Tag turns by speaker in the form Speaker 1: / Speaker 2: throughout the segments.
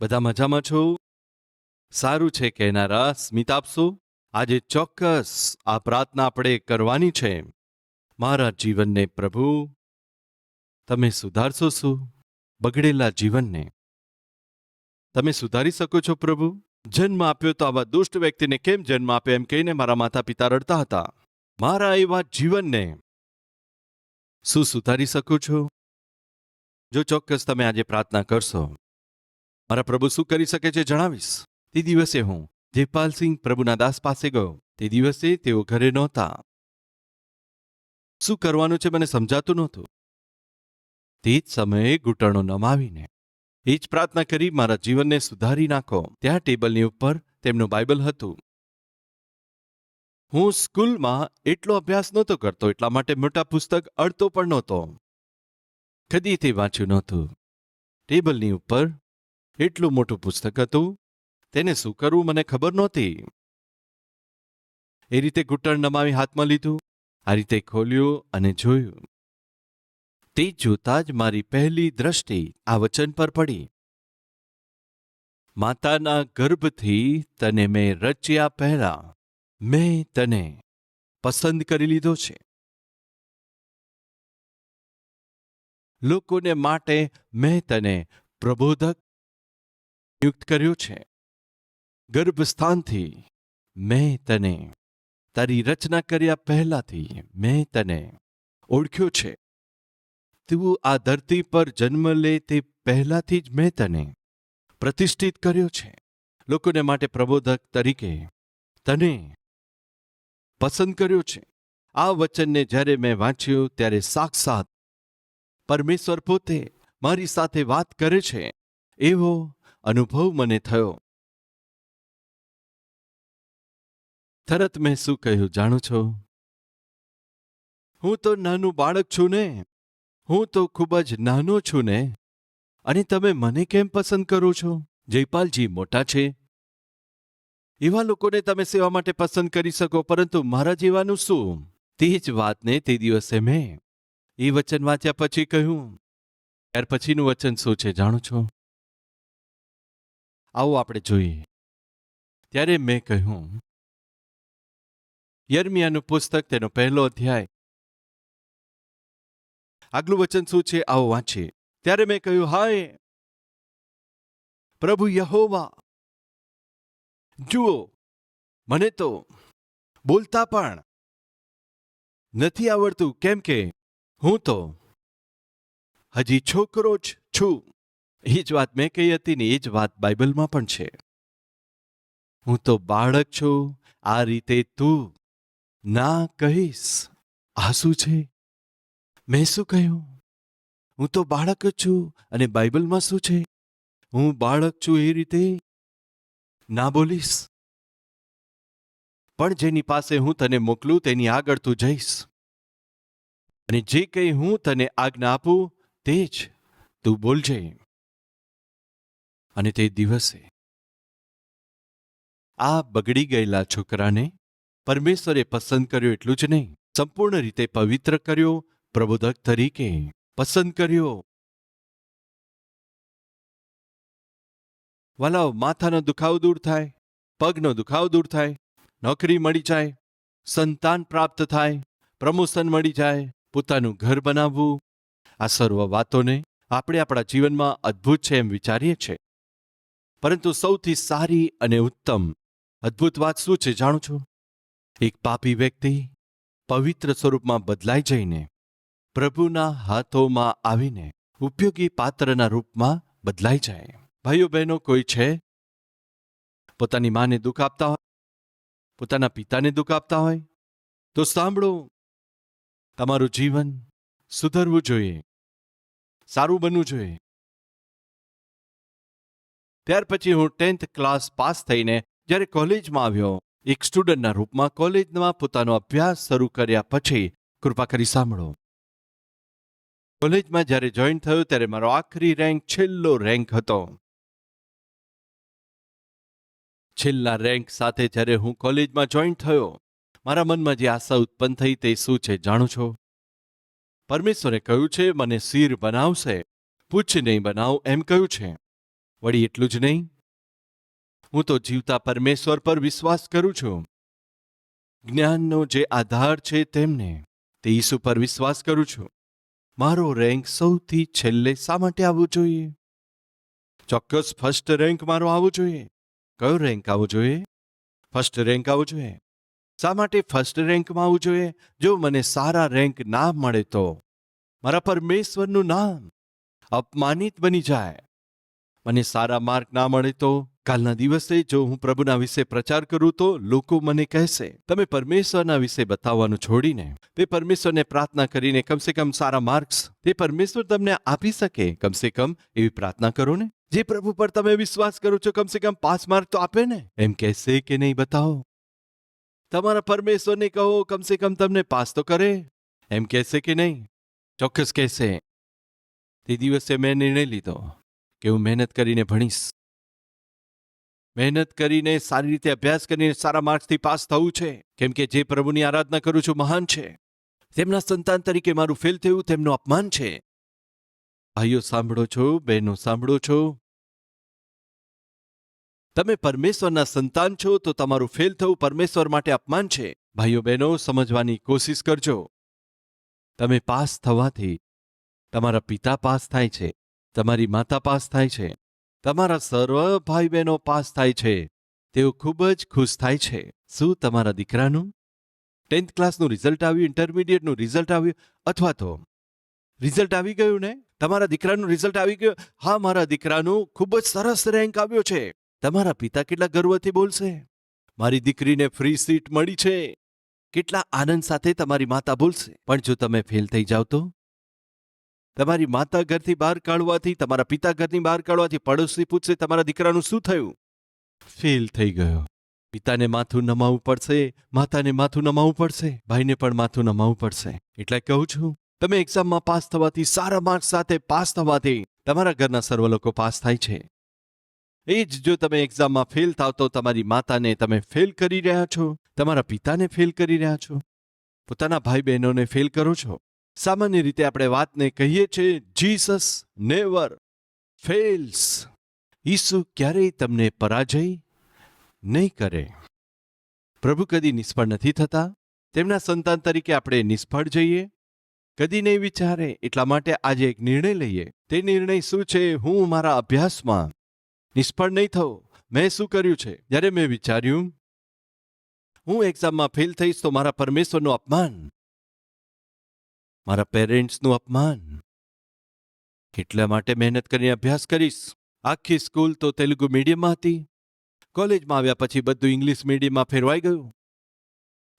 Speaker 1: બધા મજામાં છો? સારું છે કહેનારા સ્મિત આપશો આજે ચોક્કસ આ પ્રાર્થના આપણે કરવાની છે. મારા જીવનને પ્રભુ, તમે સુધારશો શું? બગડેલા જીવનને. તમે સુધારી શકો છો પ્રભુ? જન્મ આપ્યો તો આવા દુષ્ટ વ્યક્તિને કેમ જન્મ આપ્યો એમ કહીને મારા માતા પિતા રડતા હતા? મારા એવા જીવનને શું સુધારી શકો છો? જો ચોક્કસ તમે આજે પ્રાર્થના કરશો મારા પ્રભુ શું કરી શકે છે જણાવીશ? તે દિવસે હું જયપાલસિંહ પ્રભુના દાસ પાસે ગયો. તે દિવસે તેઓ ઘરે નહોતા. શું કરવાનું છે મને સમજાતું નહોતું? તે જ સમયે ઘૂંટણો નમાવીને એ જ પ્રાર્થના કરી મારા જીવનને સુધારી નાખો. ત્યાં ટેબલની ઉપર તેમનું બાઇબલ હતું. હું સ્કૂલમાં એટલો અભ્યાસ નહોતો કરતો, એટલા માટે મોટા પુસ્તક અડતો પણ નહોતો. કદી તે વાંચ્યું નહોતું. ટેબલની ઉપર એટલું મોટું પુસ્તક હતું? તેને શું કરવું મને ખબર નહોતી. એ રીતે ઘૂંટણ નમાવી હાથમાં લીધું, આ રીતે ખોલ્યું અને જોયું. તે જોતા જ મારી પહેલી દ્રષ્ટિ આ વચન પર પડી. માતાના ગર્ભથી તને મેં રચ્યા પહેલા મેં તને પસંદ કરી લીધો છે. લોકોને માટે મેં તને પ્રબોધક નિયુક્ત કર્યો છે. ગર્ભસ્થાનથી મેં તને તારી રચના કર્યા પહેલાથી મેં તને ઓળખ્યો છે. તું આ ધરતી પર જન્મ લે તે પહેલાથી જ મેં તને પ્રતિષ્ઠિત કર્યો છે. લોકોને માટે પ્રબોધક તરીકે તને પસંદ કર્યો છે. આ વચનને જ્યારે મેં વાંચ્યું ત્યારે સાક્ષાત પરમેશ્વર પોતે મારી સાથે વાત કરે છે. એવો અનુભવ મને થયો. તરત મેં શું કહ્યું જાણો છો? હું તો નાનું બાળક છું ને. હું તો ખૂબ જ નાનો છું ને. અને તમે મને કેમ પસંદ કરો છો? જયપાલજી મોટા છે. એવા લોકોને તમે સેવા માટે પસંદ કરી શકો, પરંતુ મારા જેવાનું શું? તે જ વાતને તે દિવસે મેં એ વચન વાંચ્યા પછી કહ્યું. ત્યાર પછીનું વચન શું છે જાણો છો? આવો આપણે જોઈએ. ત્યારે મેં કહ્યું, યર્મિયાનું પુસ્તક તેનો પહેલો અધ્યાય. આગલું વચન શું છે? આવો વાંચીએ. ત્યારે મેં કહ્યું, હાય, પ્રભુ યહોવા, જુઓ, મને તો બોલતા પણ નથી આવડતું. કેમ કે હું તો હજી છોકરો જ છું. એ જ વાત મેં કહી હતી ને, એ જ વાત બાઇબલમાં પણ છે. હું તો બાળક છું, આ રીતે તું ના કહીશ. આ શું છે? મેં શું કહ્યું? હું તો બાળક જ છું અને બાઇબલમાં શું છે? હું બાળક છું એ રીતે ના બોલીશ. પણ જેની પાસે હું તને મોકલું, તેની આગળ તું જઈશ. અને જે કંઈ હું તને આજ્ઞા આપું, તે જ તું બોલજે. અને તે દિવસે આ બગડી ગયેલા છોકરાને પરમેશ્વરે પસંદ કર્યો એટલું જ નહીં, સંપૂર્ણ રીતે પવિત્ર કર્યો, પ્રબોધક તરીકે પસંદ કર્યો. વાલાઓ, માથાનો દુખાવો દૂર થાય, પગનો દુખાવો દૂર થાય, નોકરી મળી જાય, સંતાન પ્રાપ્ત થાય, પ્રમોશન મળી જાય, પોતાનું ઘર બનાવવું. આ સર્વ વાતોને આપણે આપણા જીવનમાં અદ્ભુત છે એમ વિચારીએ છીએ. પરંતુ સૌથી સારી અને ઉત્તમ અદ્ભુત વાત શું છે જાણો છો? એક પાપી વ્યક્તિ પવિત્ર સ્વરૂપમાં બદલાઈ જઈને પ્રભુના હાથોમાં આવીને ઉપયોગી પાત્રના રૂપમાં બદલાઈ જાય. ભાઈઓ, બહેનો, કોઈ છે? પોતાની માને દુઃખ આપતા હોય? પોતાના પિતાને દુઃખ આપતા હોય? તો સાંભળો. તમારું જીવન સુધરવું જોઈએ. સારું બનવું જોઈએ. ત્યાર પછી હું ટેન્થ ક્લાસ પાસ થઈને જ્યારે કોલેજમાં આવ્યો, એક સ્ટુડન્ટના રૂપમાં કોલેજમાં પોતાનો અભ્યાસ શરૂ કર્યા પછી કૃપા કરી સાંભળો. કોલેજમાં જ્યારે જોઈન થયો ત્યારે મારો આખરી રેન્ક છેલ્લો રેન્ક હતો. છેલ્લા રેન્ક સાથે જ્યારે હું કોલેજમાં જોઈન થયો, મારા મનમાં જે આશા ઉત્પન્ન થઈ તે શું છે જાણો છો? પરમેશ્વરે કહ્યું છે, મને શીર બનાવશે પૂછ નહીં બનાવ, એમ કહ્યું છે. વળી એટલું જ નહીં. હું તો જીવતા પરમેશ્વર પર વિશ્વાસ કરું છું. જ્ઞાનનો જે આધાર છે તેમને તે ઈસુ પર વિશ્વાસ કરું છું. મારો રેન્ક સૌથી છેલ્લે શા માટે આવવો જોઈએ? ચોક્કસ ફર્સ્ટ રેન્ક મારો આવવો જોઈએ. કયો રેન્ક આવવો જોઈએ? ફર્સ્ટ રેન્ક આવવો જોઈએ. શા માટે ફર્સ્ટ રેન્કમાં આવવું જોઈએ? જો મને સારા રેન્ક ના મળે તો. મારા પરમેશ્વરનું નામ અપમાનિત બની જાય. મને સારા માર્ક ના મળે તો? કાલના દિવસે જો હું પ્રભુના વિશે પ્રચાર કરું તો લોકો મને કહેશે, તમે પરમેશ્વરના વિશે બતાવવાનું છોડીને, તે પરમેશ્વરને પ્રાર્થના કરીને કમસે કમ સારા માર્ક્સ તે પરમેશ્વર તમને આપી શકે. કમસે કમ એવી પ્રાર્થના કરો ને. જે પ્રભુ પર તમે વિશ્વાસ કરો છો, કમસે કમ પાંચ માર્ક તો આપે ને. એમ કહેશે કે નહીં, બતાવો. તમારા પરમેશ્વરને કહો, કમસે કમ તમને પાસ તો કરે. એમ કહેશે કે નહીં? ચોક્કસ કહેશે. તે દિવસે મેં નિર્ણય લીધો. કે હું મહેનત કરીને ભણીશ. મહેનત કરીને સારી રીતે અભ્યાસ કરીને સારા માર્ક્સથી પાસ થવું છે. કેમ કે જે પ્રભુની આરાધના કરું છું મહાન છે. તેમના સંતાન તરીકે મારું ફેલ થયું તેમનું અપમાન છે. ભાઈઓ, સાંભળો છો, બહેનો, સાંભળો છો. તમે પરમેશ્વરના સંતાન છો તો તમારું ફેલ થવું પરમેશ્વર માટે અપમાન છે. ભાઈઓ, બહેનો, સમજવાની કોશિશ કરજો. તમે પાસ થવાથી તમારા પિતા પાસ થાય છે. તમારી માતા પાસ થાય છે. તમારા સર્વ ભાઈ બહેનો પાસ થાય છે. તેઓ ખૂબ જ ખુશ થાય છે. શું તમારા દીકરાનું? ટેન્થ ક્લાસનું રિઝલ્ટ આવ્યું, ઇન્ટરમીડિયેટનું રિઝલ્ટ આવ્યું, અથવા તો રિઝલ્ટ આવી ગયું ને? તમારા દીકરાનું રિઝલ્ટ આવી ગયું? હા, મારા દીકરાનું ખૂબ જ સરસ રેન્ક આવ્યો છે. તમારા પિતા કેટલા ગર્વથી બોલશે? મારી દીકરીને ફ્રી સીટ મળી છે. કેટલા આનંદ સાથે તમારી માતા બોલશે. પણ જો તમે ફેલ થઈ જાઓ તો? તમારી માતા ઘરથી બહાર કાઢવાથી તમારા પિતા ઘરની બહાર કાઢવાથી પડોશી પૂછશે તમારા દીકરાનું શું થયું? ફેલ થઈ ગયો. પિતાને માથું નમાવવું પડશે માતાને માથું નમાવવું પડશે ભાઈને પણ માથું નમાવવું પડશે. એટલે કહું છું તમે એક્ઝામમાં પાસ થવાથી સારા માર્ક્સ સાથે પાસ થવાથી તમારા ઘરના સર્વ લોકો પાસ થાય છે. એ જ જો તમે એક્ઝામમાં ફેલ થાવ તો તમારી માતાને તમે ફેલ કરી રહ્યા છો તમારા પિતાને ફેલ કરી રહ્યા છો. પોતાના ભાઈ બહેનોને ફેલ કરો છો. સામાન્ય રીતે આપણે વાતને કહીએ છીએ જીસસ નેવર ફેલ્સ ઈસુ ક્યારેય તમને પરાજય નહીં કરે. પ્રભુ કદી નિષ્ફળ નથી થતા. તેમના સંતાન તરીકે આપણે નિષ્ફળ જઈએ. કદી નહીં વિચારે, એટલા માટે આજે એક નિર્ણય લઈએ. તે નિર્ણય શું છે? હું મારા અભ્યાસમાં નિષ્ફળ નહીં થઉં. મેં શું કર્યું છે? જ્યારે મેં વિચાર્યું, હું એક્ઝામમાં ફેલ થઈશ તો મારા પરમેશ્વરનું અપમાન મારા પેરેન્ટ્સનું અપમાન. એટલા માટે મહેનત કરીને અભ્યાસ કરીશ. આખી સ્કૂલ તો તેલુગુ મીડિયમમાં હતી. કોલેજમાં આવ્યા પછી બધું ઇંગ્લિશ મીડિયમમાં ફેરવાઈ ગયું.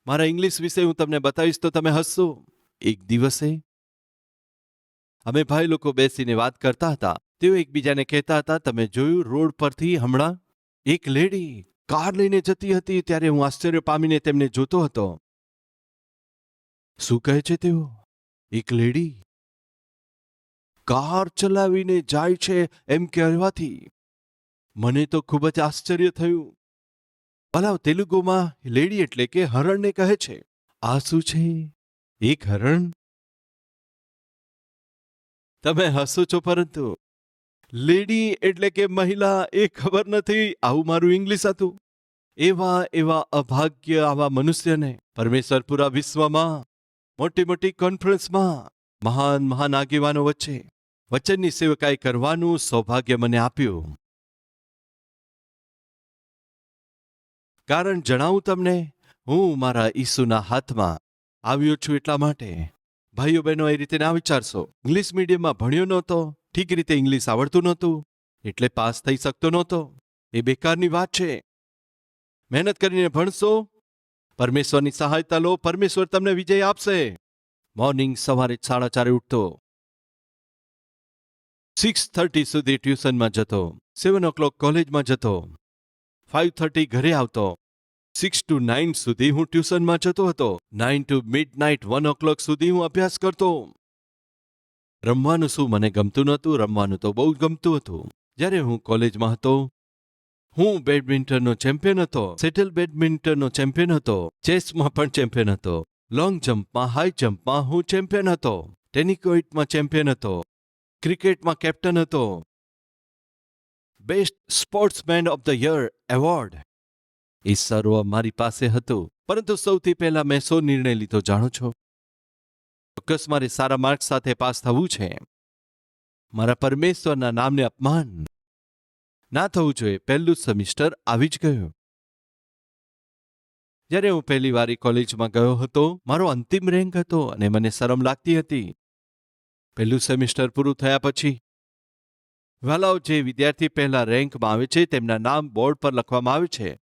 Speaker 1: મારા ઇંગ્લિશ વિશે હું તમને બતાવીશ તો તમે હસશો. એક દિવસે અમે ભાઈ લોકો બેસીને વાત કરતા હતા. તેઓ એકબીજાને કહેતા હતા, તમે જોયું રોડ પરથી હમણાં? એક લેડી કાર લઈને જતી હતી ત્યારે હું આશ્ચર્ય પામીને તેમને જોતો હતો. શું કહે છે તેઓ? એક લેડી કાર ચલાવીને જાય છે એમ કહેવાથી. મને તો ખૂબ જ આશ્ચર્ય થયું. પલાવ તેલુગુમાં લેડી એટલે કે હરણને કહે છે. આ શું છે? એક હરણ? તમે હસો છો પરંતુ લેડી એટલે કે મહિલા એ ખબર નથી આવું મારું ઇંગ્લિશ હતું. એવા એવા અભાગ્ય આવા મનુષ્યને પરમેશ્વર પૂરા વિશ્વમાં મોટી મોટી કોન્ફરન્સમાં મહાન મહાન આગેવાનો વચ્ચે વચનની સેવકાઈ કરવાનું સૌભાગ્ય મને આપ્યું. કારણ જણાવું તમને, હું મારા ઈસુના હાથમાં આવ્યો છું એટલા માટે. ભાઈઓ બહેનો, એ રીતે ના વિચારશો. ઇંગ્લિશ મીડિયમમાં ભણ્યો નહોતો, ઠીક રીતે ઇંગ્લિશ આવડતું નહોતું, એટલે પાસ થઈ શકતો નહોતો. એ બેકારની વાત છે. મહેનત કરીને ભણશો પરમેશ્વરની સહાયતા લો, પરમેશ્વર તમને વિજય આપશે. મોર્નિંગ સવારે સાડા ચારે ઉઠતો. સિક્સ થર્ટી સુધી ટ્યુશનમાં જતો. સેવન ઓ ક્લોક કોલેજમાં જતો. ફાઇવ થર્ટી ઘરે આવતો. સિક્સ ટુ નાઇન સુધી હું ટ્યુશનમાં જતો હતો. Nine to midnight one o'clock સુધી હું અભ્યાસ કરતો. રમવાનું શું મને ગમતું નહોતું? રમવાનું તો બહુ ગમતું હતું. જ્યારે હું કોલેજમાં હતો હું બેડમિન્ટનનો ચેમ્પિયન હતો, સેટલ બેડમિન્ટનનો ચેમ્પિયન હતો, ચેસમાં પણ ચેમ્પિયન હતો, લોંગ જમ્પમાં, હાઈ જમ્પમાં હું ચેમ્પિયન હતો, ટેનિકોઇટમાં ચેમ્પિયન હતો, ક્રિકેટમાં કેપ્ટન હતો. Best sportsman of the year award. એ સર્વ મારી પાસે હતું, પરંતુ સૌથી પહેલા મેં સો નિર્ણય લીધો જાણો છો? ચોક્કસ મારે સારા માર્ક સાથે પાસ થવું છે. મારા પરમેશ્વરના નામને અપમાન. ના થવું જોઈએ. પહેલું સેમિસ્ટર આવી જ ગયું. જ્યારે હું પહેલી વાર કોલેજમાં ગયો હતો, મારો અંતિમ રેન્ક હતો અને મને શરમ લાગતી હતી. પહેલું સેમિસ્ટર પૂરું થયા પછી વાલાઓ જે વિદ્યાર્થી પહેલા રેન્કમાં આવે છે, તેમના નામ બોર્ડ પર લખવામાં આવે છે.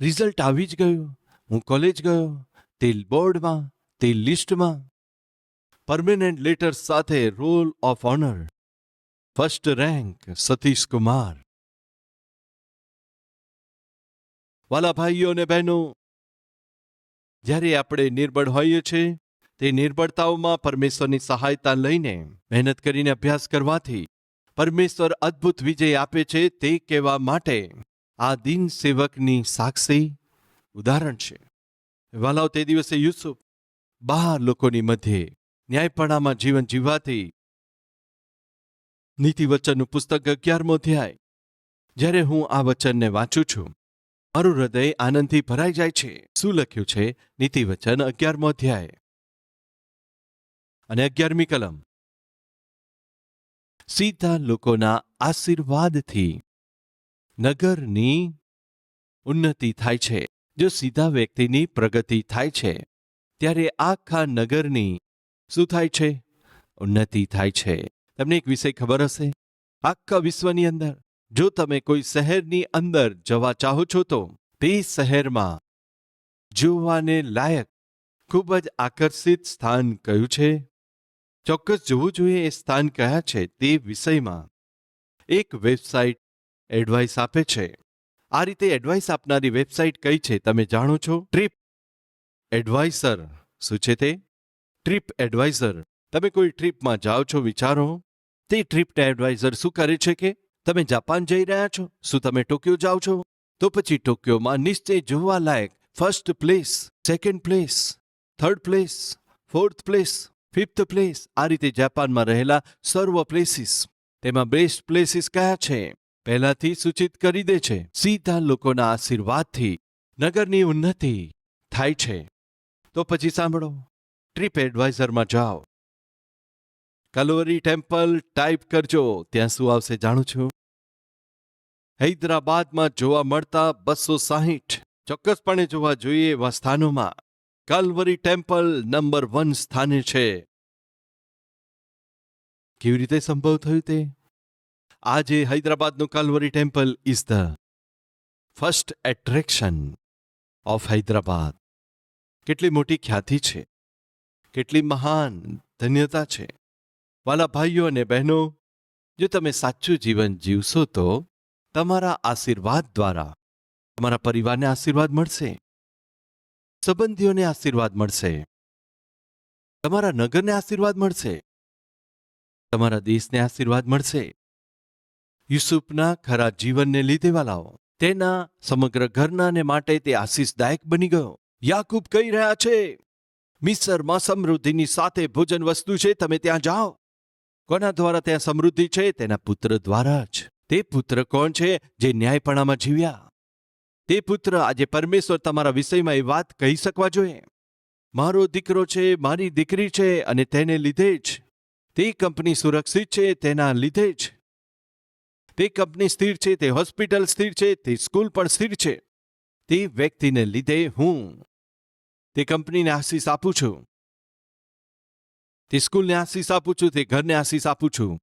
Speaker 1: રિઝલ્ટ આવી જ ગયું. હું કોલેજ ગયો. તે બોર્ડમાં, તે લિસ્ટમાં. પરમેનન્ટ લેટર સાથે roll of honour. First rank Satish Kumar. વાલા ભાઈઓ અને બહેનો, જ્યારે આપણે નિર્બળ હોઈએ છીએ, તે નિર્બળતાઓમાં પરમેશ્વરની સહાયતા લઈને મહેનત કરીને અભ્યાસ કરવાથી પરમેશ્વર અદ્ભુત વિજય આપે છે તે કહેવા માટે આ દિન સેવકની સાક્ષી ઉદાહરણ છે. વાલાઓ, તે દિવસે યુસુફ બહાર લોકોની મધ્યે ન્યાયપણામાં જીવન જીવવાથી નીતિ વચનનું પુસ્તક અગિયારમો અધ્યાય, જ્યારે હું આ વચનને વાંચું છું મારું હૃદય આનંદથી ભરાઈ જાય છે. શું લખ્યું છે? નીતિ વચન અગિયારમો અધ્યાય. અને અગિયારમી કલમ. સીધા લોકોના આશીર્વાદથી નગરની ઉન્નતિ થાય છે. જો સીધા વ્યક્તિની પ્રગતિ થાય છે, ત્યારે આખા નગરની શું થાય છે? ઉન્નતિ થાય છે. તમને એક વિષય ખબર હશે? આખા વિશ્વની અંદર જો તમે કોઈ શહેરની અંદર જવા ચાહો છો તો તે શહેરમાં જોવાને લાયક ખૂબ જ આકર્ષિત સ્થાન કયું છે? ચોક્કસ જોવું જોઈએ એ સ્થાન કયા છે તે વિષયમાં એક વેબસાઇટ એડવાઇસ આપે છે. આ રીતે એડવાઇસ આપનારી વેબસાઇટ કઈ છે તમે જાણો છો? Tripadvisor. શું છે તે? Tripadvisor. તમે કોઈ ટ્રીપમાં જાઓ છો વિચારો? તે ટ્રીપ એડવાઇઝર શું કરે છે કે તમે જાપાન જઈ રહ્યા છો? શું તમે ટોક્યો જાઓ છો? તો પછી ટોક્યોમાં નિશ્ચય જોવા લાયક first place second place third place fourth place fifth place આ રીતે જાપાનમાં રહેલા સર્વ પ્લેસીસ તેમાં બેસ્ટ પ્લેસીસ કયા છે? પહેલાથી સૂચિત કરી દે છે. સીધા લોકોના આશીર્વાદથી નગરની ઉન્નતિ થાય છે. તો પછી સાંભળો. ટ્રીપ એડવાઇઝરમાં જાઓ. કલોરી ટેમ્પલ ટાઈપ કરજો. ત્યાં શું આવશે જાણું છું? હૈદરાબાદમાં જોવા મળતા બસો સાહીઠ. ચોક્કસપણે જોવા જોઈએ એવા સ્થાનોમાં. કલવરી ટેમ્પલ નંબર વન સ્થાને છે. કેવી રીતે સંભવ થયું તે? આજે હૈદરાબાદનું Calvary temple is the first attraction of Hyderabad. કેટલી મોટી ખ્યાતિ છે. કેટલી મહાન ધન્યતા છે. વાલા ભાઈઓ અને બહેનો, જો તમે સાચું જીવન જીવશો તો તમારા આશીર્વાદ દ્વારા તમારા પરિવારને આશીર્વાદ મળશે. સંબંધીઓને આશીર્વાદ મળશે. તમારા નગરને આશીર્વાદ મળશે. તમારા દેશને આશીર્વાદ મળશે. યુસુફના ખરા જીવનને લીધે વાલાઓ, તેના સમગ્ર ઘરનાને માટે તે આશીષદાયક બની ગયો. યાકૂબ કહી રહ્યા છે મિસરમાં સમૃદ્ધિની સાથે ભોજન વસ્તુ છે, તમે ત્યાં જાઓ. કોના દ્વારા ત્યાં સમૃદ્ધિ છે? તેના પુત્ર દ્વારા જ. તે પુત્ર કોણ છે? જે ન્યાયપણામાં જીવ્યા. તે પુત્ર આજે પરમેશ્વર તમારા વિષયમાં એ વાત કહી શકવા જોઈએ. મારો દીકરો છે, મારી દીકરી છે અને તેને લીધે જ. તે કંપની સુરક્ષિત છે, તેના લીધે જ. તે કંપની સ્થિર છે, તે હોસ્પિટલ સ્થિર છે, તે સ્કૂલ પણ સ્થિર છે. તે વ્યક્તિને લીધે હું. તે કંપનીને આશીષ આપું છું. તે સ્કૂલને આશીષ આપું છું, તે ઘરને આશીષ આપું છું.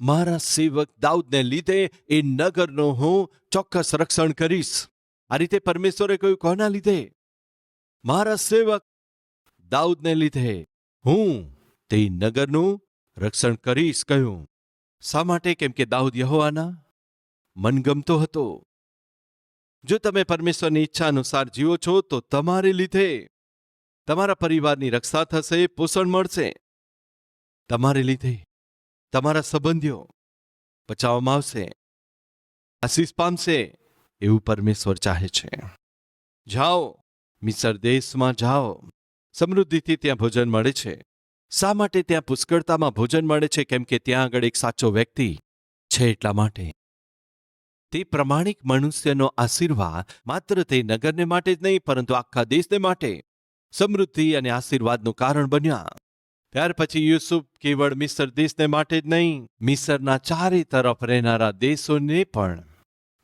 Speaker 1: મારા સેવક દાઉદને લીધે એ નગરનો હું ચોક્કસ રક્ષણ કરીશ. આ રીતે પરમેશ્વરે કહ્યું, કોના લીધે? મારા સેવક દાઉદને લીધે હું તે નગરનું રક્ષણ કરીશ, કહ્યું. શા માટે? કેમ કે દાઉદ યહોવાના મનગમતો હતો. જો તમે પરમેશ્વરની ઈચ્છા અનુસાર જીવો છો, તો તમારે લીધે તમારા પરિવારની રક્ષા થશે, પોષણ મળશે. તમારે લીધે તમારા સંબંધીઓ બચાવવામાં આવશે. આશીષ પામશે એવું પરમેશ્વર ચાહે છે. જાઓ, મિસર દેશમાં જાઓ. સમૃદ્ધિથી ત્યાં ભોજન મળે છે. શા માટે ત્યાં પુષ્કળતામાં ભોજન મળે છે? કેમ કે ત્યાં આગળ એક સાચો વ્યક્તિ છે એટલા માટે. તે પ્રમાણિક મનુષ્યનો આશીર્વાદ માત્ર તે નગરને માટે જ નહીં, પરંતુ આખા દેશને માટે. સમૃદ્ધિ અને આશીર્વાદનું કારણ બન્યા. ત્યાર પછી યુસુફ કેવળ મિસર દેશને માટે જ નહીં, મિસરના ચારે તરફ રહેનારા દેશોને પણ.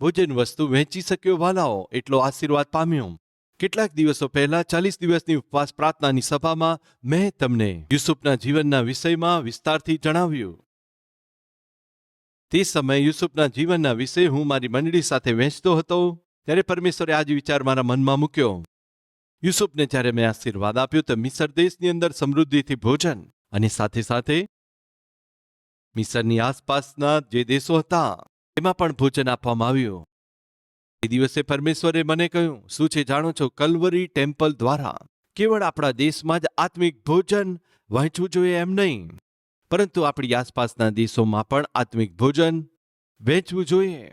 Speaker 1: ભોજન વસ્તુ વહેંચી શક્યો વાલાઓ, એટલો આશીર્વાદ પામ્યો. કેટલાક દિવસો પહેલા ચાલીસ દિવસની ઉપવાસ પ્રાર્થનાની સભામાં મેં તમને યુસુફના જીવનના વિષયમાં વિસ્તારથી જણાવ્યું. તે સમયે યુસુફના જીવનના વિષય હું મારી મંડળી સાથે વહેંચતો હતો, ત્યારે પરમેશ્વરે આજ વિચાર મારા મનમાં મૂક્યો. યુસુફને જ્યારે મેં આશીર્વાદ આપ્યો તો મિસર દેશની અંદર સમૃદ્ધિથી ભોજન અને સાથે સાથે મિસરની આસપાસના જે દેશો હતા, એમાં પણ ભોજન આપવામાં આવ્યું. એ દિવસે પરમેશ્વરે મને કહ્યું, શું છે, જાણો છો, કલ્વરી ટેમ્પલ દ્વારા કેવળ આપણા દેશમાં જ આત્મિક ભોજન વહેંચવું જોઈએ એમ નહીં, પરંતુ આપણી આસપાસના દેશોમાં પણ આત્મિક ભોજન વહેંચવું જોઈએ.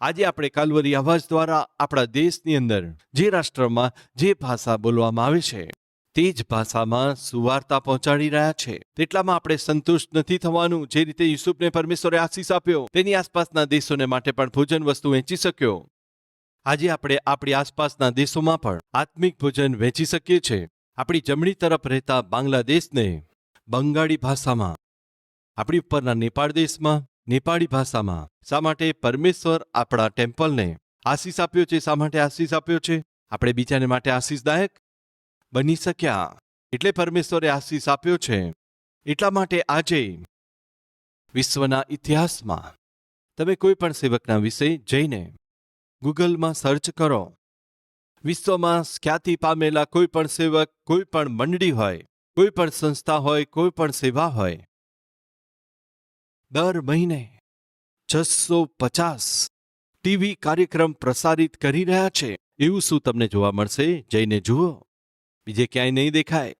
Speaker 1: આજે આપણે કાલવરી અવાજ દ્વારા આપણા દેશની અંદર જે રાષ્ટ્રમાં જે ભાષા બોલવામાં આવે છે, તે જ ભાષામાં સુવાર્તા પહોંચાડી રહ્યા છે. તેટલામાં આપણે સંતુષ્ટ નથી થવાનું. જે રીતે યુસુફને પરમેશ્વરે આશીષ આપ્યો, તેની આસપાસના દેશોને માટે પણ ભોજન વસ્તુ વહેંચી શક્યો. આજે આપણે આપણી આસપાસના દેશોમાં પણ આત્મિક ભોજન વહેંચી શકીએ છીએ આપણી જમણી તરફ રહેતા બાંગ્લાદેશને બંગાળી ભાષામાં, આપણી ઉપરના નેપાળ દેશમાં નેપાળી ભાષામાં. શા માટે પરમેશ્વર આપણા ટેમ્પલને આશીષ આપ્યો છે? શા માટે આશીષ આપ્યો છે? આપણે બીજાને માટે આશીષદાયક બની શક્યા. એટલે પરમેશ્વરે આશીષ આપ્યો છે. એટલા માટે આજે વિશ્વના ઇતિહાસમાં તમે કોઈ પણ સેવકના વિશે જઈને ગૂગલમાં સર્ચ કરો. વિશ્વમાં ખ્યાતિ પામેલા કોઈ પણ સેવક, કોઈ પણ મંડળી હોય, કોઈ પણ સંસ્થા હોય, કોઈ પણ સેવા હોય દર મહિને છસો પચાસ ટીવી કાર્યક્રમ પ્રસારિત કરી રહ્યા છે. એવું શું તમને જોવા મળશે? જઈને જુઓ. બીજે ક્યાંય નહીં દેખાય.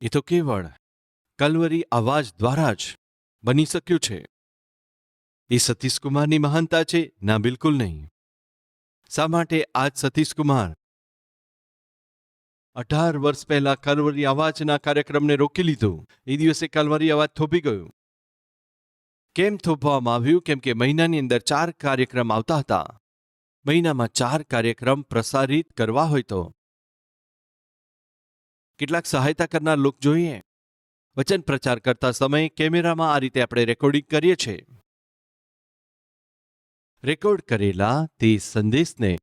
Speaker 1: એ તો કેવળ કલવરી અવાજ દ્વારા જ બની શક્યું છે. એ સતીશકુમારની મહાનતા છે? ના, બિલકુલ નહીં. શા માટે આજ સતીશકુમાર? અઢાર વર્ષ પહેલા કલવરી અવાજના કાર્યક્રમને રોકી લીધું. એ દિવસે કલવરી અવાજ થોભી ગયું. કેમ થોપવામાં આવ્યું? કેમ કે મહિનાની અંદર ચાર કાર્યક્રમ આવતા હતા. મહિનામાં ચાર કાર્યક્રમ પ્રસારિત કરવા હોય તો. કેટલાક સહાયતા કરનાર લોક જોઈએ. વચન પ્રચાર કરતા સમયે કેમેરામાં આ રીતે આપણે રેકોર્ડિંગ કરીએ છીએ. રેકોર્ડ કરેલા તે સંદેશને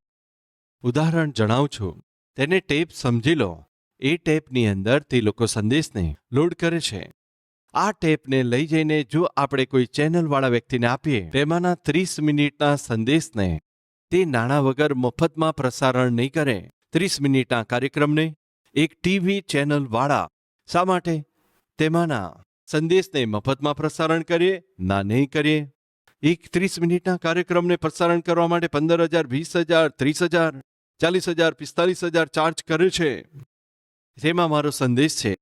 Speaker 1: ઉદાહરણ જણાવું છું. તેને ટેપ સમજી લો. એ ટેપની અંદર તે લોકો સંદેશને લોડ કરે છે. આ ટેપને લઈ જઈને જો આપણે કોઈ ચેનલવાળા વ્યક્તિને આપીએ, તેમાંના ત્રીસ મિનિટના સંદેશને તે નાણાં વગર મફતમાં પ્રસારણ નહીં કરે. ત્રીસ મિનિટના કાર્યક્રમને એક ટીવી ચેનલવાળા શા માટે? તેમાંના સંદેશને મફતમાં પ્રસારણ કરીએ, ના નહીં કરીએ. એક ત્રીસ મિનિટના કાર્યક્રમને પ્રસારણ કરવા માટે પંદર હજાર, વીસ હજાર, ત્રીસ હજાર, ચાલીસ હજાર, પિસ્તાલીસ હજાર ચાર્જ કરે છે. તેમાં મારો સંદેશ છે.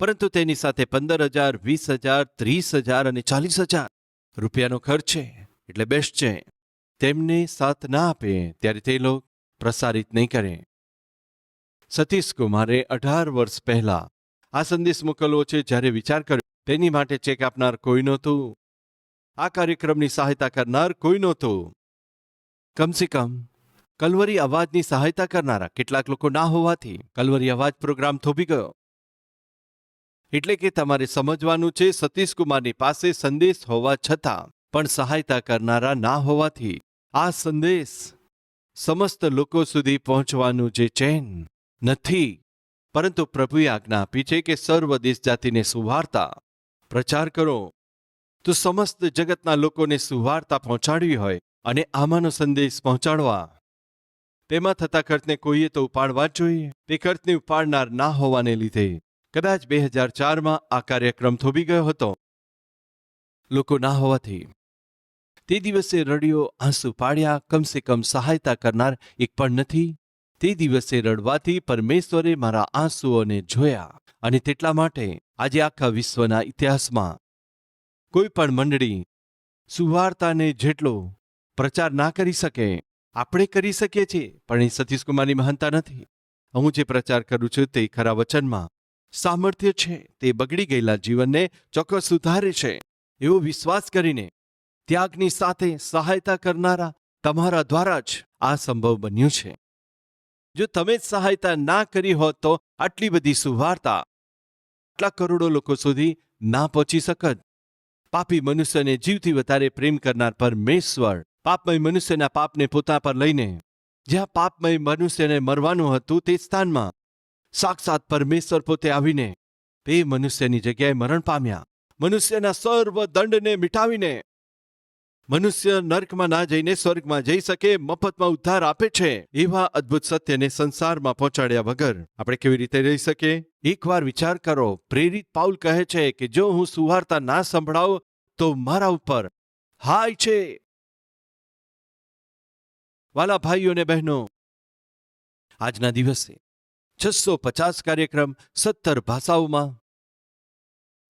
Speaker 1: પરંતુ તેની સાથે પંદર હજાર વીસ હજાર ત્રીસ હજાર અને ચાલીસ હજાર રૂપિયાનો ખર્ચ છે, એટલે બેસ્ટ છે. તેમને સાથ ના આપે ત્યારે તે લોક પ્રસારિત નહીં કરે. સતીશ કુમારે અઢાર વર્ષ પહેલા આ સંદેશ મોકલવો છે જ્યારે વિચાર કર્યો, તેની માટે ચેક આપનાર કોઈ નહોતું. આ કાર્યક્રમની સહાયતા કરનાર કોઈ નહોતું. કમસે કમ કલવરી અવાજની સહાયતા કરનારા કેટલાક લોકો ના હોવાથી કલવરી અવાજ પ્રોગ્રામ થોભી ગયો. એટલે કે તમારે સમજવાનું છે સતીશકુમારની પાસે સંદેશ હોવા છતાં, પણ સહાયતા કરનારા ના હોવાથી, આ સંદેશ સમસ્ત લોકો સુધી પહોંચવાનું જે ચેન નથી. પરંતુ પ્રભુએ આજ્ઞા આપી છે કે સર્વ દેશ જાતિને સુવાર્તા પ્રચાર કરો. તો સમસ્ત જગતના લોકોને સુવાર્તા પહોંચાડવી હોય અને આમાંનો સંદેશ પહોંચાડવા. તેમાં થતા ખર્ચને કોઈએ તો ઉપાડવા જ જોઈએ. તે ખર્ચને ઉપાડનાર ના હોવાને લીધે કદાચ બે હજાર ચારમાં આ કાર્યક્રમ થોભી ગયો હતો. લોકો ના હોવાથી. તે દિવસે રડિયો આંસુ પાડ્યા, કમસે કમ સહાયતા કરનાર એક પણ નથી. તે દિવસે રડવાથી પરમેશ્વરે મારા આંસુઓને જોયા અને તેટલા માટે આજે આખા વિશ્વના ઇતિહાસમાં કોઈ પણ મંડળી સુવાર્તાને જેટલો પ્રચાર ના કરી શકે, આપણે કરી શકીએ છીએ, પણ એ સતીશકુમારની મહાનતા નથી. હું જે પ્રચાર કરું છું તે ખરા વચનમાં સામર્થ્ય છે, તે બગડી ગયેલા જીવનને ચોક્કસ સુધારે છે. એવો વિશ્વાસ કરીને ત્યાગની સાથે સહાયતા કરનારા તમારા દ્વારા જ આ સંભવ બન્યું છે. જો તમે જ સહાયતા ના કરી હોત તો આટલી બધી સુવાર્તા આટલા કરોડો લોકો સુધી ના પહોંચી શકત. પાપી મનુષ્યને જીવથી વધારે પ્રેમ કરનાર પરમેશ્વર પાપમય મનુષ્યના પાપને પોતા પર લઈને જ્યાં પાપમય મનુષ્યને મરવાનું હતું તે સ્થાનમાં સાક્ષાત પરમેશ્વર પોતે આવીને તે મનુષ્યની જગ્યાએ મરણ પામ્યા. મનુષ્યના સર્વ દંડને મિટાવીને મનુષ્ય નર્કમાં ના જઈને સ્વર્ગમાં જઈ શકે, મફતમાં ઉદ્ધાર આપે છે, એવા અદ્ભુત સત્યને સંસારમાં પહોંચાડ્યા વગર આપણે કેવી રીતે રહી શકીએ? એકવાર વિચાર કરો, પ્રેરિત પાઉલ કહે છે કે જો હું સુવાર્તા ના સંભળાવ, તો મારા ઉપર હાય છે. વાલા ભાઈઓ અને બહેનો, આજના દિવસે છસો પચાસ કાર્યક્રમ સત્તર ભાષાઓમાં.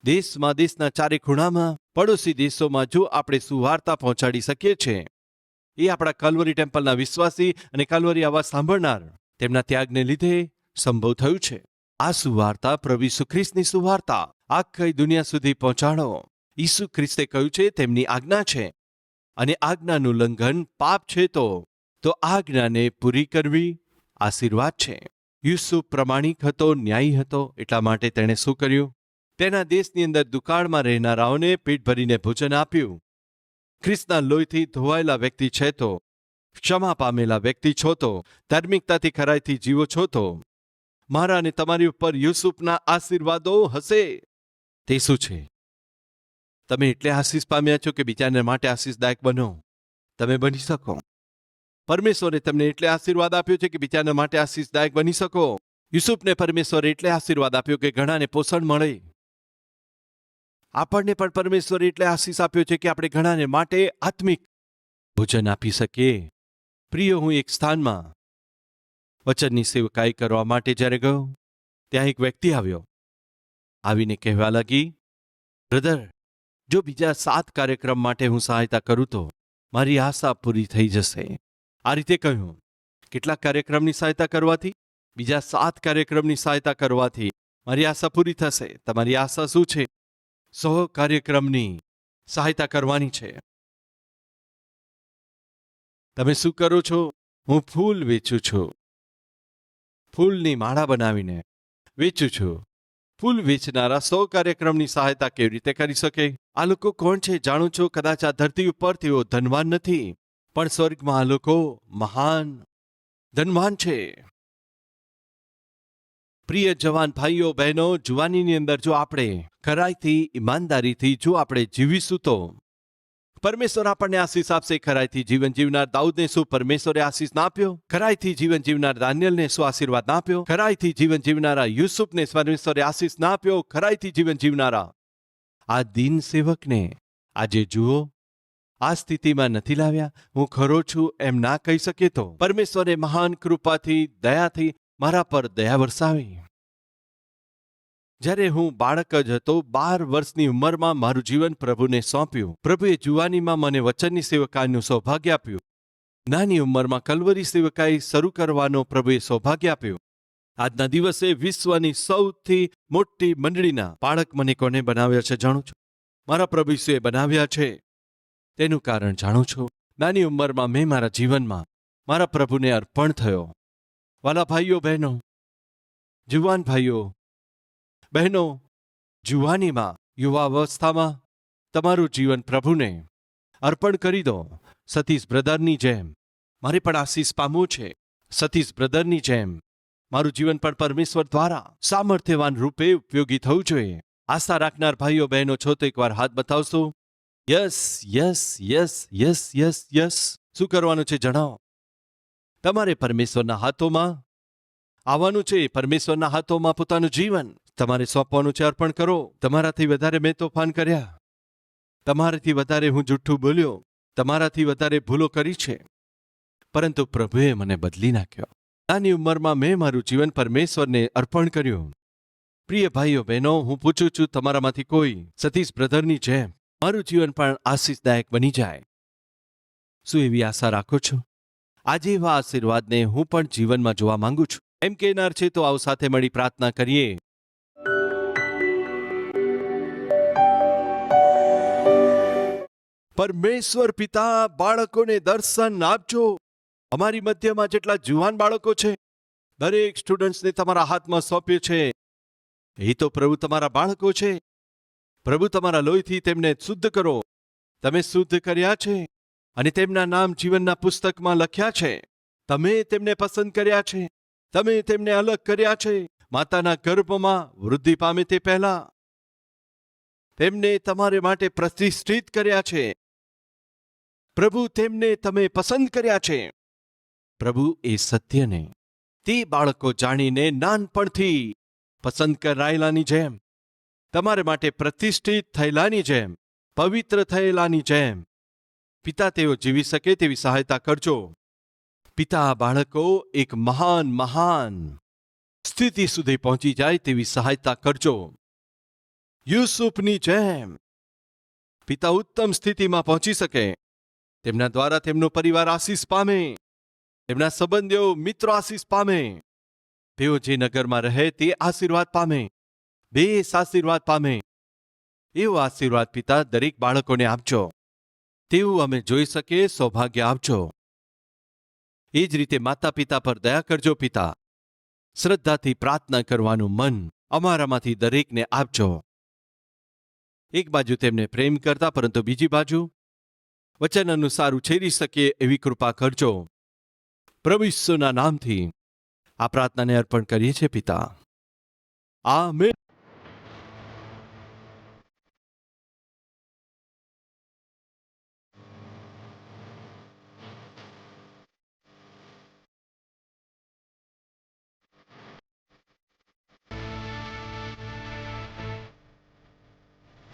Speaker 1: દેશમાં દેશના ચારે ખૂણામાં, પડોશી દેશોમાં જો આપણે સુવાર્તા પહોંચાડી શકીએ છીએ, એ આપણા કલવરી ટેમ્પલના વિશ્વાસી અને કલવરી આવા સાંભળનાર તેમના ત્યાગને લીધે સંભવ થયું છે. આ સુવાર્તા પ્રભુ ઈસુ ખ્રિસ્તની સુવાર્તા. આખી દુનિયા સુધી પહોંચાડો. ઈસુ ખ્રિસ્તે કહ્યું છે, તેમની આજ્ઞા છે. અને આજ્ઞાનું ઉલ્લંઘન પાપ છે તો તો આજ્ઞાને પૂરી કરવી આશીર્વાદ છે. યુસુફ પ્રમાણિક હતો, ન્યાયી હતો, એટલા માટે તેણે શું કર્યું? તેના દેશની અંદર દુકાળમાં રહેનારાઓને પેટ ભરીને ભોજન આપ્યું. ખ્રિસ્તના લોહીથી ધોવાયેલા વ્યક્તિ છે તો ક્ષમા પામેલા વ્યક્તિ છો તો ધાર્મિકતાથી ખરાઈથી જીવો છો તો મારા અને તમારી ઉપર યુસુફના આશીર્વાદો હશે. તે શું છે? તમે એટલે આશીષ પામ્યા છો કે બીજાને માટે આશીષદાયક બનો? તમે બની શકો. પરમેશ્વરે તમને એટલે આશીર્વાદ આપ્યો છે કે બીજાના માટે આશીષદાયક બની શકો. યુસુફને પરમેશ્વરે એટલે આશીર્વાદ આપ્યો કે ઘણાને પોષણ મળે. આપણને પણ પરમેશ્વરે એટલે આશીષ આપ્યો છે કે આપણે ઘણાને માટે આત્મિક ભોજન આપી શકીએ. પ્રિય, હું એક સ્થાનમાં વચનની સેવકાઈ કરવા માટે જ્યારે ગયો, ત્યાં એક વ્યક્તિ આવ્યો. આવીને કહેવા લાગી, બ્રધર, જો બીજા સાત કાર્યક્રમ માટે હું સહાયતા કરું તો મારી આશા પૂરી થઈ જશે. આ રીતે કહ્યું, કેટલાક કાર્યક્રમની સહાયતા કરવાથી, બીજા સાત કાર્યક્રમની સહાયતા કરવાથી મારી આશા પૂરી થશે. તમારી આશા શું છે? સો કાર્યક્રમની સહાયતા કરવાની છે. તમે શું કરો છો? હું ફૂલ વેચું છું. ફૂલની માળા બનાવીને વેચું છું. ફૂલ વેચનારા સો કાર્યક્રમની સહાયતા કેવી રીતે કરી શકે? આ લોકો કોણ છે? જાણું છો? કદાચ આ ધરતી ઉપર તેઓ ધનવાન નથી. પણ સ્વર્ગમાં આ લોકો મહાન, ધનવાન છે. પ્રિય જવાન ભાઈઓ, બહેનો, જુવાનીની અંદર જો આપણે ખરાઈથી, ઈમાનદારીથી જો આપણે જીવીશું તો પરમેશ્વર આપણને આશીષ આપશે. ખરાઈથી જીવન જીવનાર દાઉદને શું પરમેશ્વરે આશીષ ના આપ્યો? ખરાઈથી જીવન જીવનાર દાનિયલને શું આશીર્વાદ ના આપ્યો? ખરાઈથી જીવન જીવનારા યુસુફને પરમેશ્વરે આશીષ ના આપ્યો? ખરાઈથી જીવન જીવનારા આ દિન સેવકને આજે જુઓ આ સ્થિતિમાં નથી લાવ્યા? હું ખરો છું એમ ના કહી શકે તો? પરમેશ્વરે મહાન કૃપાથી, દયાથી મારા પર દયા વરસાવી. જ્યારે હું બાળક જ હતો, બાર વર્ષની ઉંમરમાં મારું જીવન પ્રભુને સોંપ્યું. પ્રભુએ જુવાનીમાં મને વચનની સેવકાઈનું સૌભાગ્ય આપ્યું. નાની ઉંમરમાં કલવરી સેવકાઈ શરૂ કરવાનો પ્રભુએ સૌભાગ્ય આપ્યું. આજના દિવસે વિશ્વની સૌથી મોટી મંડળીના બાળક મને કોને બનાવ્યા છે જાણું છું? મારા પ્રભુ ઈસુએ બનાવ્યા છે. તેનું કારણ જાણું છું. નાની ઉંમરમાં મેં મારા જીવનમાં મારા પ્રભુને અર્પણ થયો. વાલા ભાઈઓ, બહેનો, જુવાન ભાઈઓ, બહેનો, જુવાનીમાં, યુવા અવસ્થામાં તમારું જીવન પ્રભુને અર્પણ કરી દો. સતીશ બ્રદરની જેમ મારે પણ આશીષ પામવું છે. સતીશ બ્રદરની જેમ મારું જીવન પણ પરમેશ્વર દ્વારા સામર્થ્યવાન રૂપે ઉપયોગી થવું જોઈએ. આશા રાખનાર ભાઈઓ, બહેનો, છો તો એકવાર હાથ બતાવશો. Yes yes yes yes yes yes. શું કરવાનું છે જણાવો? તમારે પરમેશ્વરના હાથોમાં આવવાનું છે, પરમેશ્વરના હાથોમાં પોતાનું જીવન. તમારે સોંપવાનું છે, અર્પણ કરો. તમારાથી વધારે મેં તોફાન કર્યા. તમારાથી વધારે હું જુઠ્ઠું બોલ્યો. તમારાથી વધારે ભૂલો કરી છે. પરંતુ પ્રભુએ મને બદલી નાખ્યો. નાની ઉંમરમાં મેં મારું જીવન પરમેશ્વરને અર્પણ કર્યું. પ્રિય ભાઈઓ, બહેનો, હું પૂછું છું, તમારામાંથી કોઈ સતીશ બ્રધરની જેમ મારું જીવન પણ આશીષદાયક બની જાય. શું એવી આશા રાખો છો? આજે એવા આશીર્વાદને હું પણ જીવનમાં જોવા માંગુ છું. એમ કહેનાર છે તો આવ સાથે મળી પ્રાર્થના કરીએ. પરમેશ્વર પિતા, બાળકોને દર્શન આપજો. અમારી મધ્યમાં જેટલા જુવાન બાળકો છે, દરેક સ્ટુડન્ટ્સને તમારા હાથમાં સોંપ્યું છે. એ તો પ્રભુ તમારા બાળકો છે. પ્રભુ તમારા લોહીથી તેમને શુદ્ધ કરો. તમે શુદ્ધ કર્યા છે અને તેમના નામ જીવનના પુસ્તકમાં લખ્યા છે. તમે તેમને પસંદ કર્યા છે. તમે તેમને અલગ કર્યા છે. માતાના ગર્ભમાં વૃદ્ધિ પામે તે પહેલા. તેમને તમારે માટે પ્રતિષ્ઠિત કર્યા છે. પ્રભુ, તેમને તમે પસંદ કર્યા છે. પ્રભુ એ સત્યને તે બાળકો જાણીને નાનપણથી પસંદ કરાયેલાની જેમ તમારે માટે પ્રતિષ્ઠિત થયેલાની જેમ, પવિત્ર થયેલાની જેમ. પિતા તેઓ જીવી શકે તેવી સહાયતા કરજો. પિતા બાળકો એક મહાન મહાન સ્થિતિ સુધી પહોંચી જાય તેવી સહાયતા કરજો. યુસુફની જેમ. પિતા ઉત્તમ સ્થિતિમાં પહોંચી શકે. તેમના દ્વારા તેમનો પરિવાર આશીષ પામે. તેમના સંબંધીઓ મિત્રો આશીષ પામે. તેઓ જે નગરમાં રહે તે આશીર્વાદ પામે. બેસ આશીર્વાદ પામે. એવો આશીર્વાદ પિતા દરેક બાળકોને આપજો. તેવું અમે જોઈ શકીએ સૌભાગ્ય આપજો. એ જ રીતે માતા પિતા પર દયા કરજો પિતા. શ્રદ્ધાથી પ્રાર્થના કરવાનું મન અમારામાંથી દરેકને આપજો. એક બાજુ તેમને પ્રેમ કરતા, પરંતુ બીજી બાજુ વચન અનુસાર ઉછેરી શકીએ એવી કૃપા કરજો. પ્રભુ નામથી આ પ્રાર્થનાને અર્પણ કરીએ છીએ પિતા. આમેન.